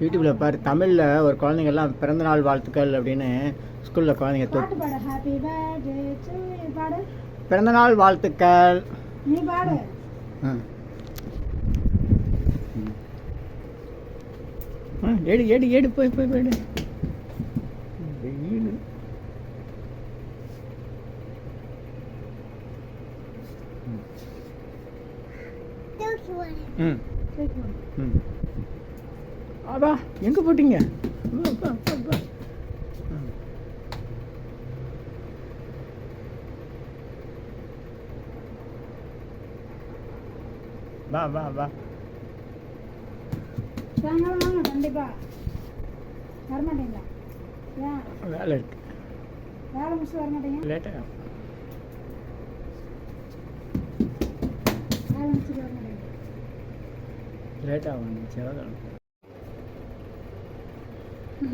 யூடியூப்பில் பாரு தமிழில் ஒரு குழந்தைங்கெல்லாம் பிறந்தநாள் வாழ்த்துக்கள் அப்படின்னு ஸ்கூலில் குழந்தைங்க தொ பாட்டு பாடு ஹாப்பி பர்த்டே டு பாடு. பிறந்தநாள் வாழ்த்துக்கள். எடு எடு எடு போய் போய் போயிடு வெயில் ம். ம். ஆபா எங்கே போட்டீங்க? வா, வா, வா, சாயங்காலம் வாங்க கண்டிப்பா. வரமாட்டீங்களா? ஏன்? வேலை இருக்கு. வேலை முடிச்சு வரமாட்டீங்க? லேட்டாக வேலை முடிச்சுட்டு வரமாட்டீங்க. லேட்டாக வந்து செவ்வாய்க்கிழமை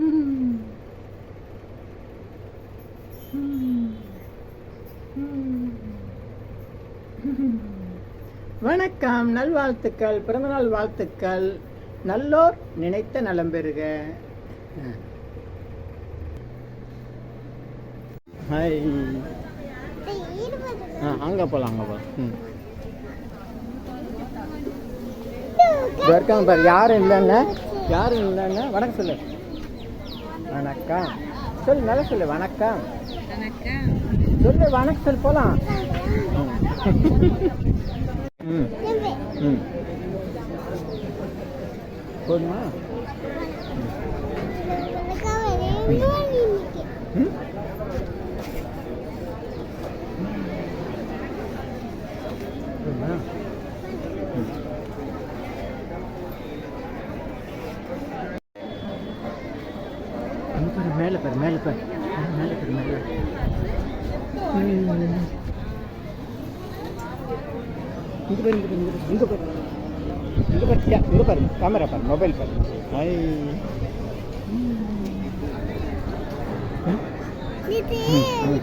வணக்கம் நல்வாழ்த்துக்கள் பிறந்தநாள் வாழ்த்துக்கள். நல்லோர் நினைத்த நலம் பெறுக. ஹாய். ஆ அங்கே போகலாம் அங்கே போகலாம் ம். இதோ இருக்காங்க பாரு. யாரும் இல்லைன்னா? யாரும் இல்லைன்னா? வணக்கம் சொல்லு. வணக்கம். சொல்லு நல்லா சொல்லு வணக்கம். சொல்லு வணக்கம் சொல்லு போகலாம் ம். ம். போதுமா? பாரு மேலே பாரு மேலே பாரு மேலே பாரு மேலே. இங்கே பாரு இங்கே பாரு இங்கே பாரு இங்கே பாரு. கேமரா பாரு மொபைல் பாரு ஐ.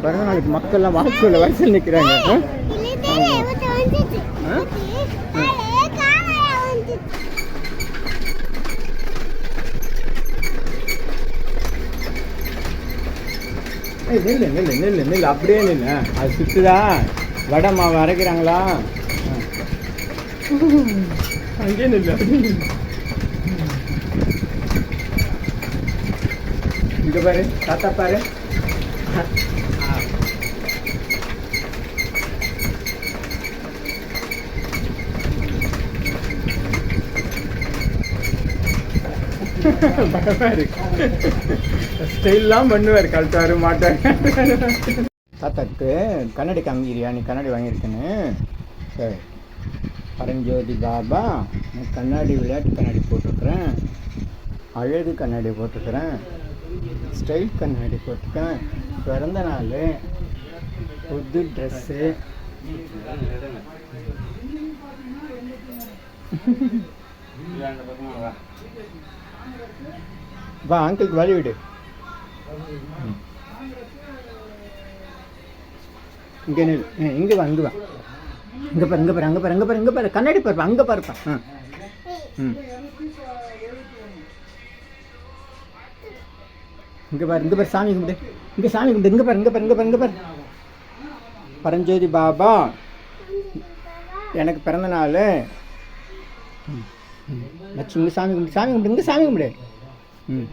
பிறந்த நாளைக்கு மக்கள்லாம் வாக்குள்ள வரிசையில் நிற்கிறாங்க ஏய் நில்லு நில்லு நில்லு நில்லு அப்படியே நில்லு. அது சுத்துதா? வடை மாவு அரைக்கிறாங்களா? அங்கே நில்லு அப்படியே நில்லு. இங்க பாரு தாத்தா பாரு. பயமா இருக்கு ஸ்டைல்லாம் பண்ணுவார் கழட்டாரு மாட்டார் தாத்தாக்கு கண்ணாடி காமிக்கிறியா? நீ கண்ணாடி வாங்கியிருக்கேன்னு. சரி. பரஞ்சோதி பாபா நான் கண்ணாடி விளையாட்டு கண்ணாடி போட்டிருக்கிறேன். அழகு கண்ணாடி போட்டிருக்கிறேன். ஸ்டைல் கண்ணாடி போட்டிருக்கேன். பிறந்த நாள் புது ட்ரெஸ்ஸு வா. அங்கிளுக்கு வழி விடு. இங்கே நில். இங்கே வா இங்கே வா. இங்கே பாரு இங்கே பாரு அங்கே பாரு அங்கே பாரு இங்கே பாரு. கண்ணாடி பாரு அங்கே பாருப்பா. ஆ. ம். இங்கே பாரு இங்கே பாரு சாமி கும்பிடு. இங்கே சாமி கும்பிடு. இங்கே பாரு இங்கே பாரு இங்கே பாரு இங்கே பாரு. பரஞ்சோதி பாபா எனக்கு பிறந்த நாள். இங்கே சாமி கும்பிடு சாமி கும்பிடு இங்கே சாமி கும்பிடு. ம்.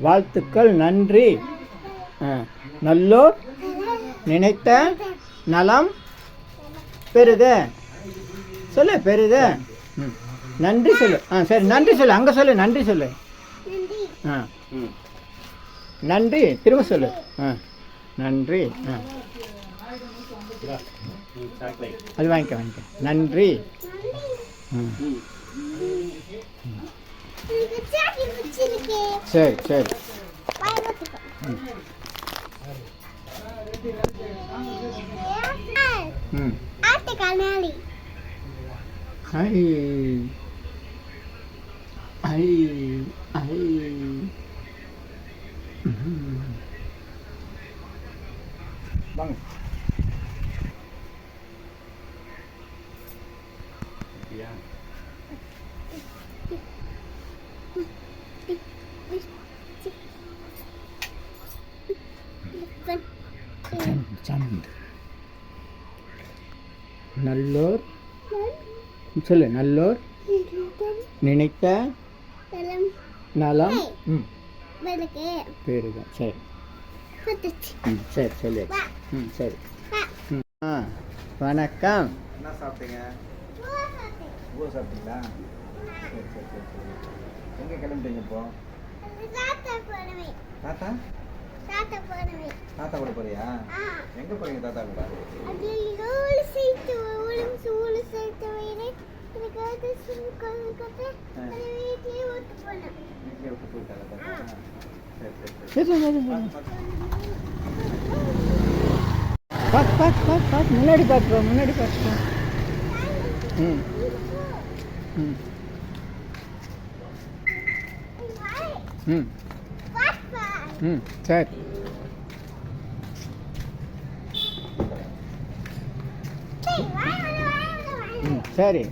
வாழ்த்துக்கள் நன்றி. ஆ. நல்லோர் நினைத்த நலம் பெறுக. சொல்லு பெறுக. ம். நன்றி சொல்லு. ஆ சரி நன்றி சொல்லு. அங்கே சொல்லு நன்றி சொல்லு. ஆ. நன்றி. திரும்ப சொல்லு. ஆ. நன்றி. ஆ. அது வாங்கிக்க வாங்கிக்க. நன்றி. ம். சரி சரி ம் கண்ணாடி ஐ ஐ ஐ ம். வாங்க நல்லோர் சொல்லு நல்லோர் நினைத்த நலம். ம். பெருக சரி. ம் சரி சொல்லு. ம் சரி. ம் ஆ வணக்கம். என்ன சாப்பிட்டீங்க? ஊர் சாப்பிட்டீங்களா? சரி சரி சரி சரி. எங்கே கிளம்பிட்டீங்க இப்போ? தாத்தா தாத்தா? கூட போறியா? எங்கே போறீங்க தாத்தா கூட? பார்த்து பார்த்து பார்த்து பார்த்து முன்னாடி பார்த்துப்பா முன்னாடி பார்த்துப்பா ம் ம் ம் ம் சரி ம் சரி.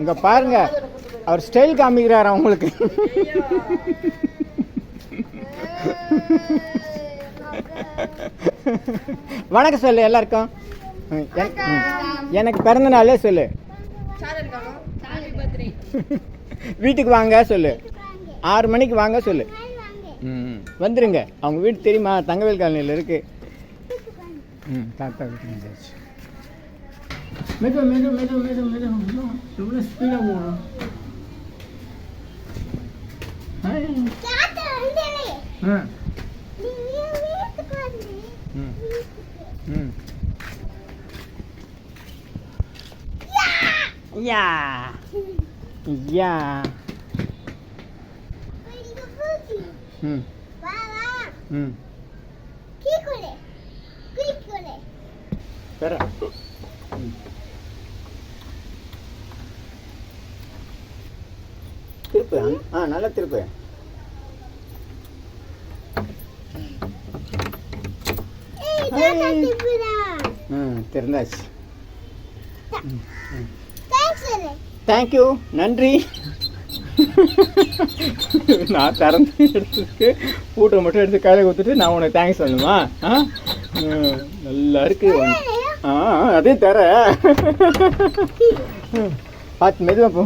இங்க பாருங்க அவர் ஸ்டைல் காமிக்கிறார் அவங்களுக்கு. வணக்கம் சொல்லு எல்லாருக்கும். எனக்கு பிறந்த நாளே சொல்லு. வீட்டுக்கு வாங்க சொல்லு. ஆறு மணிக்கு வாங்க சொல்லு. ம் வந்துருங்க. அவங்க வீடு தெரியுமா? தங்கவேல் காலனியில் இருக்கு. ம். தாத்தா வீட்டுக்கு வந்தாச்சு மெது மெது மெது மெது மெது மெது எவ்வளோ ஸ்பீடாக போகணும் ஆ ம் ம் யா யா ம் ம் பெற ம் திருப்பு. ஆ நல்லா திருப்பு. ம் திறந்தாச்சு தேங்க்யூ நன்றி. நான் திறந்து எடுத்துருக்கு பூட்டை மட்டும் எடுத்து கையில் கொடுத்துட்டு நான் உனக்கு தேங்க்ஸ் சொல்லணுமா? ஆ? நல்லா இருக்கு. ஆ அதே தர பார்த்து மெதுவாக போ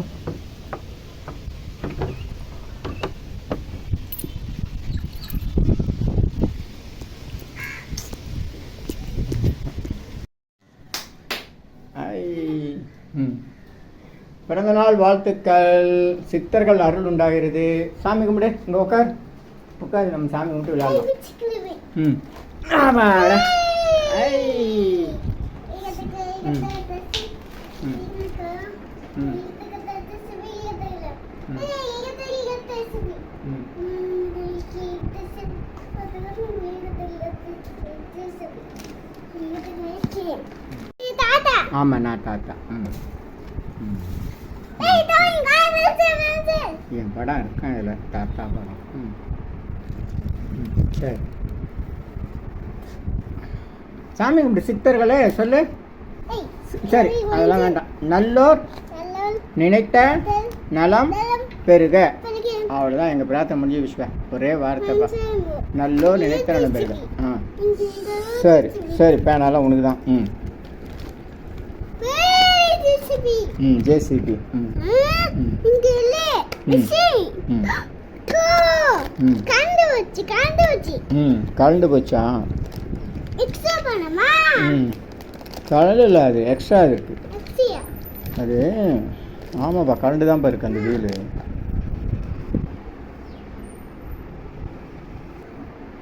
ஐ ம் பிறந்தநாள் வாழ்த்துக்கள். சித்தர்கள் அருள் உண்டாகிறது. சாமி கும்பிடு. இங்கே உட்கார் உட்கார் நம்ம சாமி கும்பிட்டு விளையாடலாம். ம். ஆமா. ஆமாம் நான் தாத்தா. ம். ம். என் படம் இருக்கான் இதில்? தாத்தா படம். ம். சரி. சாமி கும்பிடு சித்தர்களே சொல்லு. சரி அதெல்லாம் வேண்டாம். நல்லோர் நினைத்த நலம் பெருக அவ்வளோதான் எங்கள் பிரார்த்தனை முடிஞ்சு விஷயம் ஒரே வார்த்தைப்பா நல்லோர் நினைத்த நலம் பெருக ஆ. சரி சரி பேனாலாம் உனக்கு தான் ம். ம் ஜேசிபி. ம். ம். ம். ம். கண்டு வச்சு கண்டு வச்சு ம் கலந்து போச்சா? எக்ஸ்ட்ரா பண்ணமா ம். கலந்து இல்லை அது எக்ஸ்ட்ரா இருக்கு. அது ஆமாப்பா கலண்டு தான்ப்பா இருக்கு அந்த வீலு.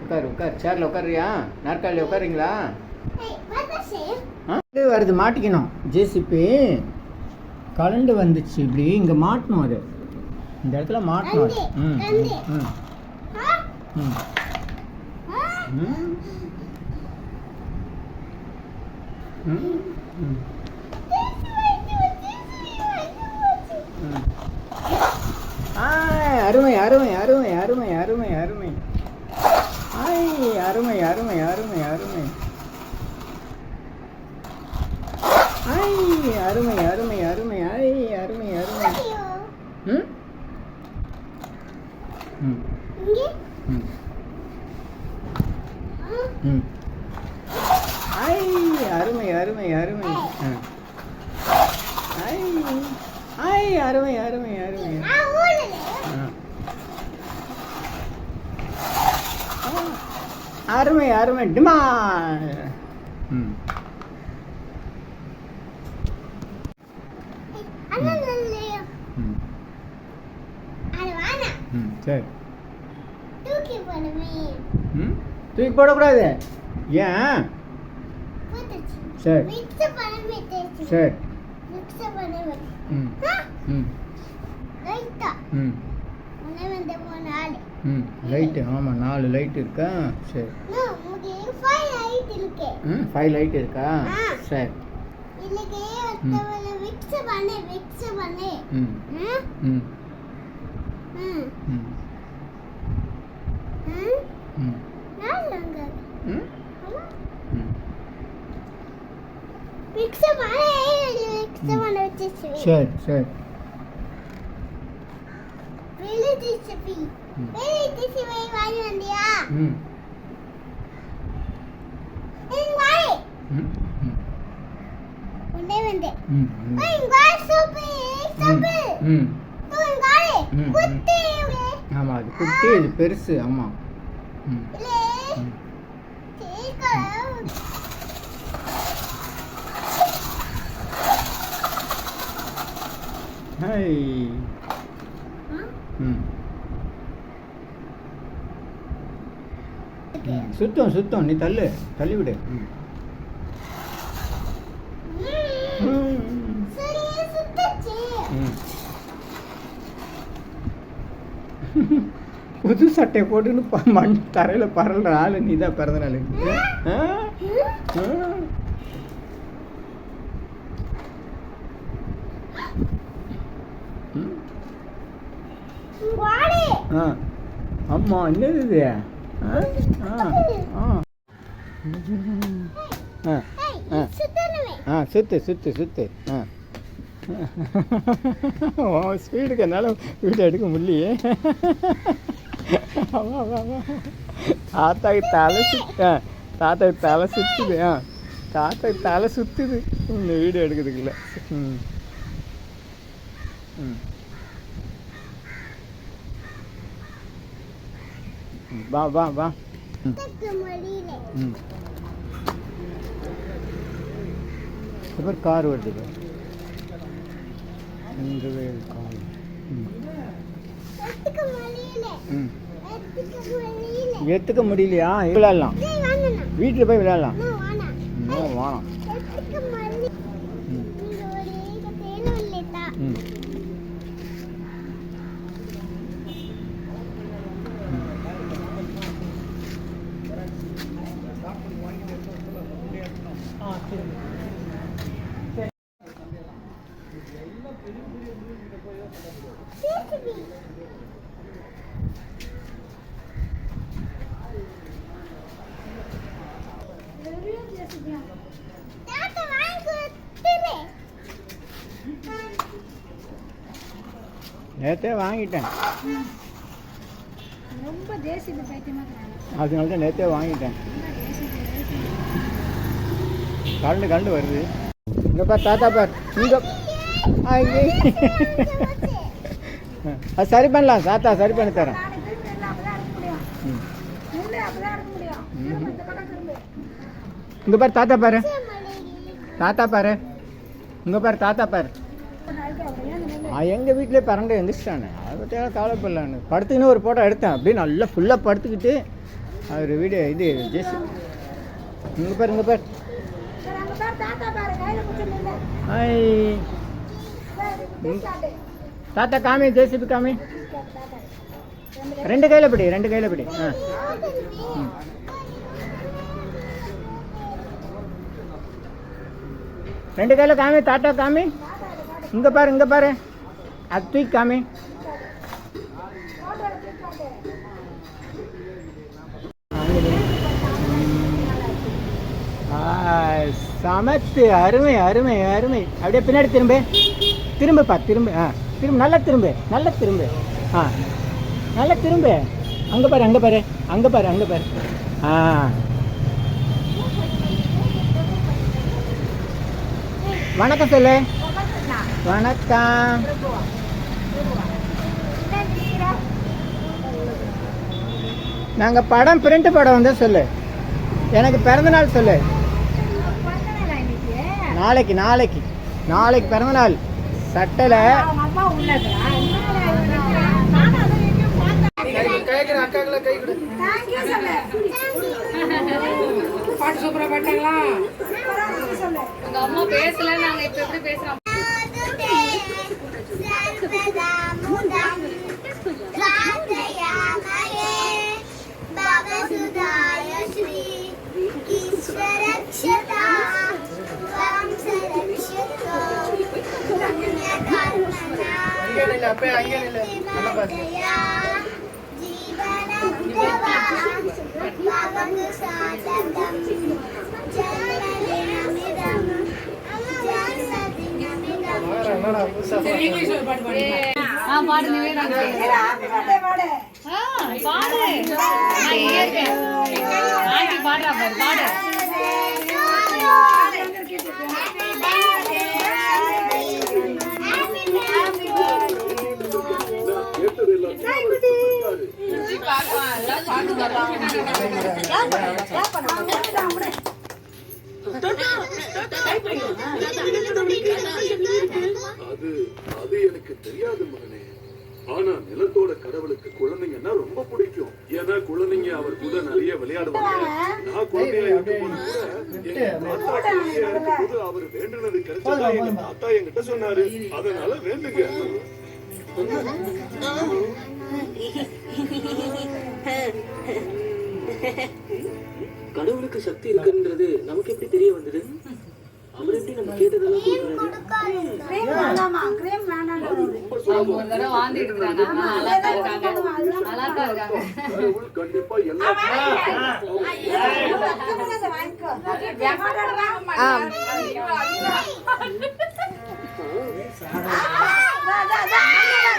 உட்காரு உட்காரு. சேரில் உட்காருறியா? நாற்காலியில் உட்காருங்களா இது வருது மாட்டிக்கணும். ஜேசிபி. கலண்டு வந்துச்சு இப்படி இங்கே மாட்டணும் அது. இந்த இடத்துல மாட்டணும் அது. ம் ம். ஆய், அருமை அருமை அருமை அருமை அருமை அருமை. ஆய் அருமை அருமை அருமை அருமை. ஐ அருமை அருமை. ஐ அருமை அருமை அருமை அருமை அருமை டிமா சரி தூக்கி போடக்கூடாது ஏன் சரி மிக்ஸ் பண்ணவே தேய்ச்சி சரி மிக்ஸ் பண்ணவே ம். ம். ரைட்டா ம். உன்னை வந்து ஆள் ம். லைட்டு ஆமாம் நாலு லைட் இருக்கா? சரி நமக்கு ஃபைவ் லைட் இருக்கு. ம் ஃபைவ் லைட் இருக்கா. சரி இன்னைக்கு ஒருத்தவங்க மிக்ஸ் பண்ணு மிக்ஸ் பண்ணு. ம். ம். ம். ம். ம் ம் மிக்ஸ் பண்ணு மிக்ஸ் பண்ண வச்சிச்சு சரி சரி. ம். வெளி டிசிபி வாங்கி வந்தியா? ம். இங்க வாய் ம் ம் உடனே வந்து ம் ம் இங்க வாய் சூப்பு சூப்பு ம் தூ இங்க வாய் ம், ம். குட்டி இவங்க ஆமாம் அது குட்டி இது பெருசு ஆமாம் ம் இல்லே ம் ம் ம். சுத்தம் சுத்தம். நீ தள்ளு. தள்ளி விடு. ம். ம். புது சட்டையை போட்டுன்னு ப- மண் தரையில் பரல்ற ஆளு நீ தான் பிறந்த நாளுக்கு ஆ? ஆ? ம். இங்க வாடி ஆ. அம்மா என்னது இது? ஆ ஆ. சுத்து சுத்து சுத்து. ஆ. ஸ்பீடுக்கு என்னால் வீடியோ எடுக்க முடியலையே. தாத்தாக்கு தலை சுத்து ஆ தாத்தாக்கு தலை சுத்துது ஆ. தாத்தாக்கு தலை சுத்துது. இந்த வீடியோ எடுக்கிறதுக்குள்ள. ம். ம். வா வா வா. ம். அப்புறம் கார் வருது பாரு. இங்கே கார். ம். எடுத்துக்க முடியலையா? விளையாடலாம். வீட்டில் போய் விளையாடலாம் நான் வாணா இன்னும் வேணாம் எடுத்துக்க முடியல ம் நீங்க ஒரு தேன இல்லையா ம் தாத்தா வாங்கி கொடுத்துரு நேற்றே வாங்கிட்டேன். ரொம்ப தேசிய அதனால தான் நேற்றே வாங்கிட்டேன். கரண்டு கரண்டு வருது. இங்கே பார் தாத்தா பார். இங்கே. அது சரி பண்ணலாம். தாத்தா சரி பண்ணி தரேன். இங்கே பாரு தாத்தா பாரு. தாத்தா பாரு. இங்கே பாரு தாத்தா பாரு நாளைக்கு அப்படியே அந்த நெல் அவன் எங்கள் வீட்டிலே பறந்து எழுந்திரிச்சிட்டானே அதை பற்றியெல்லாம் கவலைப்படலான்னு படுத்துக்கின்னு ஒரு ஃபோட்டோ எடுத்தேன். அப்படியே நல்லா ஃபுல்லாக படுத்துக்கிட்டு அவர் வீடியோ இது ஜெஸ் இங்கே பாரு இங்கே பாரு. தாத்தா காமி ஜேசிபி காமி. ரெண்டு கையில் பிடி ரெண்டு கையில் பிடி. ஆ. ம். ரெண்டு கையில் காமி தாத்தா காமி. இங்கே பாரு இங்கே பாரு. அது தூக்கி காமி சமத்து அருமை அருமை அருமை. அப்படியே பின்னாடி திரும்ப. திரும்பப்பா திரும்ப. ஆ திரும்ப நல்லா திரும்ப நல்லா திரும்ப. ஆ நல்லா திரும்ப. அங்கே பாரு அங்கே பாரு. அங்கே பாரு அங்கே பாரு. ஆ. வணக்கம் சொல்லு. வணக்கம். நாங்கள் படம் பிரிண்ட் படம் வந்து சொல்லு. எனக்கு பிறந்தநாள் சொல்லு. நாளைக்கு நாளைக்கு. நாளைக்கு பிறந்தநாள். சட்டையில் பாட்டு சூப்பரா பாட்டாங்களா? உங்க அம்மா பேசல நாங்க இப்ப எப்படி பேசுறோம்? நில்லு. அப்படியே பாடு. பாடு பாடு. எங்க தாத்தா என்கிட்ட சொன்னாரு. அதனால வேண்டுங்க. கடவுளுக்கு சக்தி இருக்குன்றது நமக்கு எப்படி தெரிய வந்தது? அவர் எப்படி நம்ம கேட்டதெல்லாம் கண்டிப்பா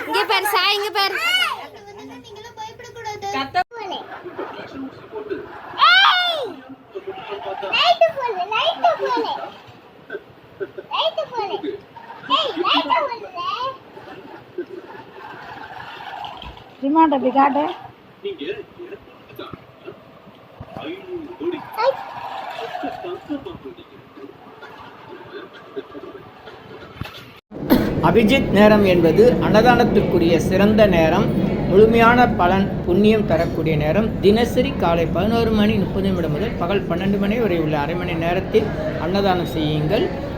இங்க பாரு சாய் இங்க பாரு. பயப்படக்கூடாது லைட் போல அப்படி காட்டு. அபிஜித் நேரம் என்பது அன்னதானத்திற்குரிய சிறந்த நேரம். முழுமையான பலன் புண்ணியம் தரக்கூடிய நேரம். தினசரி காலை பதினோரு மணி முப்பது நிமிடம் முதல் பகல் பன்னெண்டு மணி வரை உள்ள அரை மணி நேரத்தில் அன்னதானம் செய்யுங்கள்.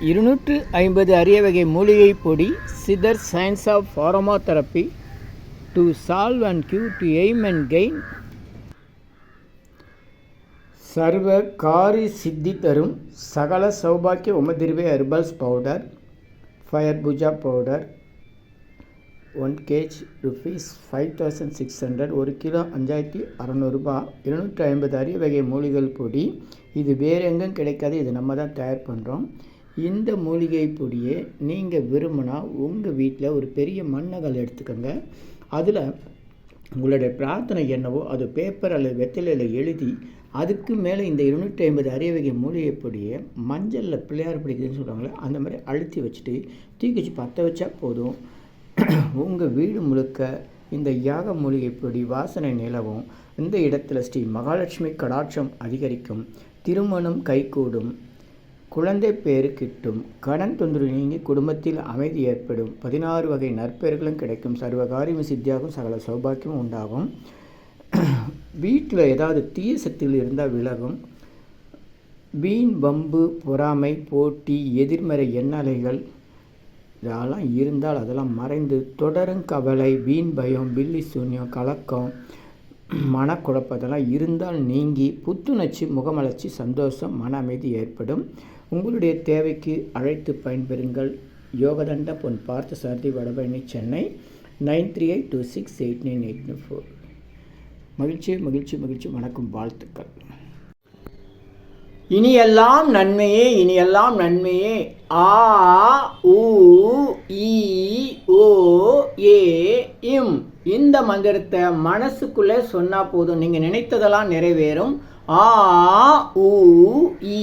இருநூற்று ஐம்பது அரிய வகை மூலிகை பொடி Siddhar science of aromatherapy to solve and cure to aim and gain சர்வ காரி சித்தி தரும் சகல சௌபாக்கிய உமதிர்வே herbals powder fire puja powder one kg rupees five thousand six hundred ஒரு கிலோ அஞ்சாயிரத்தி அறநூறுபா இருநூற்றி ஐம்பது அரிய வகை மூலிகள் பொடி. இது வேறு எங்கும் கிடைக்காது இது நம்ம தான் தயார் பண்ணுறோம் இந்த மூலிகை பொடியை நீங்கள் விரும்பினா உங்கள் வீட்டில் ஒரு பெரிய மண்ணகல் எடுத்துக்கோங்க. அதில் உங்களுடைய பிரார்த்தனை என்னவோ அது பேப்பர் அல்லது வெத்தலையில் எழுதி அதுக்கு மேலே இந்த இருநூற்றி ஐம்பது அரிய வகை மூலிகை பொடியை மஞ்சளில் பிள்ளையார் பிடிக்குதுன்னு சொல்கிறாங்களே அந்த மாதிரி அழுத்தி வச்சுட்டு தீக்குச்சி பற்ற வச்சா போதும். உங்கள் வீடு முழுக்க இந்த யாக மூலிகை பொடி வாசனை நிலவும். இந்த இடத்துல ஸ்ரீ மகாலட்சுமி கடாட்சம் அதிகரிக்கும். திருமணம் கைகூடும். குழந்தை பேறு கிட்டும் கடன் தொந்தரவு நீங்கி குடும்பத்தில் அமைதி ஏற்படும். பதினாறு வகை நற்பெயர்களும் கிடைக்கும். சர்வகாரியம் சித்தியாகும். சகல சௌபாக்கியமும் உண்டாகும். வீட்டில் ஏதாவது தீய சக்திகள் இருந்தால் விலகும். வீண் வம்பு பொறாமை போட்டி எதிர்மறை எண்ணலைகள் இதெல்லாம் இருந்தால் அதெல்லாம் மறைந்து தொடரும் கவலை வீண் பயம் பில்லி சூன்யம் கலக்கம் மனக்குழப்பத்தெல்லாம் இருந்தால் நீங்கி புத்துணர்ச்சி முகமலர்ச்சி சந்தோஷம் மன அமைதி ஏற்படும். உங்களுடைய தேவைக்கு அழைத்து பயன்பெறுங்கள். Yogathanda Pon Partha Sarathi Vadapalani Chennai nine three eight two six eight nine eight four. மகிழ்ச்சி மகிழ்ச்சி மகிழ்ச்சி. வணக்கம் வாழ்த்துக்கள். இனியெல்லாம் நன்மையே இனியெல்லாம் நன்மையே. ஆ உ ஈ ஓ ஏ இம். இந்த மந்திரத்தை மனசுக்குள்ளே சொன்னால் போதும். நீங்கள் நினைத்ததெல்லாம் நிறைவேறும். ஆ உ ஈ